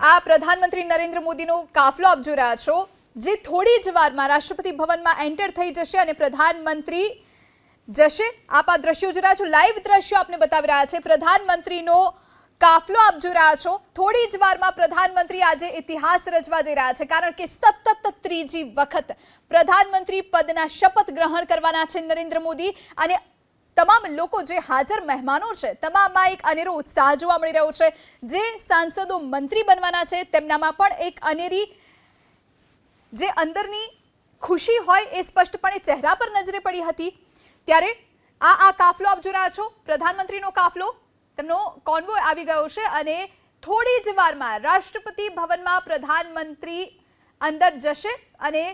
આ પ્રધાનમંત્રી નરેન્દ્ર મોદીનો કાફલો આપ જોઈ રહ્યા છો, જે થોડી જ વારમાં રાષ્ટ્રપતિ ભવનમાં એન્ટર થઈ જશે અને પ્રધાનમંત્રી જશે. આપ આ દ્રશ્યો જોઈ રહ્યા છો, લાઈવ દ્રશ્યો આપને બતાવી રહ્યા છે. પ્રધાનમંત્રીનો કાફલો આપ જોઈ રહ્યા છો. થોડી જ વારમાં પ્રધાનમંત્રી આજે ઇતિહાસ રચવા જઈ રહ્યા છે, કારણ કે સતત ત્રીજી વખત પ્રધાનમંત્રી પદના શપથ ગ્રહણ કરવાના છે નરેન્દ્ર મોદી. અને તમામ લોકો જે હાજર મહેમાનો છે, તમામમાં એક અનેરો ઉત્સાહ જોવા મળી રહ્યો છે. જે સાંસદો મંત્રી બનવાના છે, તેમનામાં પણ એક અનેરી જે અંદરની ખુશી હોય એ સ્પષ્ટપણે ચહેરા પર નજરે પડી હતી. ત્યારે આ આ કાફલો આપ જોઈ રહ્યા છો, પ્રધાનમંત્રીનો કાફલો, તેમનો કોન્વો આવી ગયો છે અને થોડી જ વારમાં રાષ્ટ્રપતિ ભવનમાં પ્રધાનમંત્રી અંદર જશે અને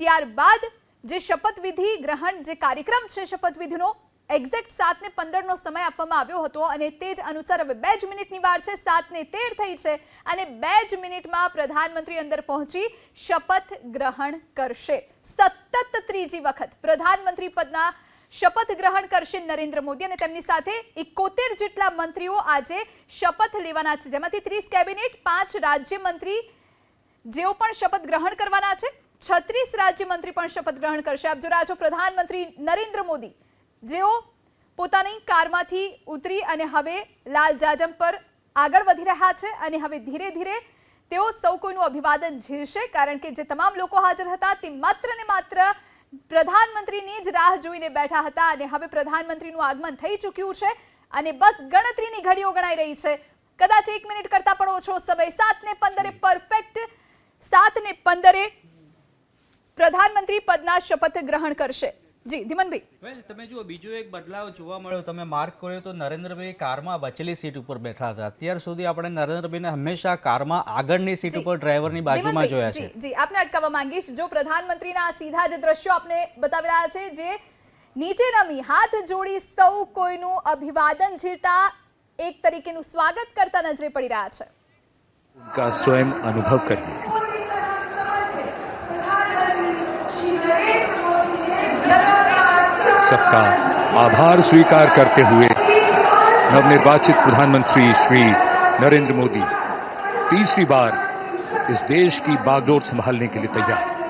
ત્યારબાદ જે શપથવિધિ ગ્રહણ જે કાર્યક્રમ છે શપથવિધિનો એક્ઝેક્ટ સાત ને પંદરનો સમય આપવામાં આવ્યો હતો અને તે જ અનુસાર હવે બે જ મિનિટની વાર છે સાત ને તેર થઈ છે અને બે જ મિનિટમાં પ્રધાનમંત્રી અંદર પહોંચી શપથ ગ્રહણ કરશે. સતત ત્રીજી વખત પ્રધાનમંત્રી પદના શપથ ગ્રહણ કરશે નરેન્દ્ર મોદી અને તેમની સાથે એકોતેર જેટલા મંત્રીઓ આજે શપથ લેવાના છે. જેમાંથી ત્રીસ કેબિનેટ, પાંચ રાજ્યમંત્રી જેઓ પણ શપથ ગ્રહણ કરવાના છે. છત્રીસ રાજ્યમંત્રી પણ શપથ ગ્રહણ કરશે. આપ જો રાજો પ્રધાનમંત્રી નરેન્દ્ર મોદી જેઓ પોતાની કારમાંથી ઉતરી અને હવે લાલ જાજમ પર આગળ વધી રહ્યા છે અને હવે ધીરે ધીરે તેઓ સૌ કોઈનું અભિવાદન ઝીલશે, કારણ કે જે તમામ લોકો હાજર હતા તે માત્ર ને માત્ર પ્રધાનમંત્રીની જ રાહ જોઈને બેઠા હતા અને હવે પ્રધાનમંત્રીનું આગમન થઈ ચૂક્યું છે અને બસ ગણતરીની ઘડીઓ ગણાઈ રહી છે. કદાચ એક મિનિટ કરતા પણ ઓછો સમય, સાત ને પંદરે પરફેક્ટ સાત ને પંદરે પ્રધાનમંત્રી પદના શપથ ગ્રહણ કરશે. જી ધીમનભાઈ. વેલ તમે જુઓ બીજો એક બદલાવ જોવા મળ્યો. તમે માર્ક કર્યો તો નરેન્દ્રભાઈ કારમાં બચેલી સીટ ઉપર બેઠા હતા. અત્યાર સુધી આપણે નરેન્દ્રભાઈને હંમેશા કારમાં આગળની સીટ ઉપર ડ્રાઈવરની બાજુમાં જોયા છે. જી આપને અટકાવવા માંગીશ. જો પ્રધાનમંત્રીના સીધા જે દ્રશ્યો આપને બતાવી રહ્યા છે જે નીચે નમી હાથ જોડી સૌ કોઈનું અભિવાદન ઝીલતા એક તરીકેનું સ્વાગત કરતા નજરે પડી રહ્યા છે. સ્વયં અનુભવ કરીએ. सबका आभार स्वीकार करते हुए नवनिर्वाचित प्रधानमंत्री श्री नरेंद्र मोदी तीसरी बार इस देश की बागडोर संभालने के लिए तैयार।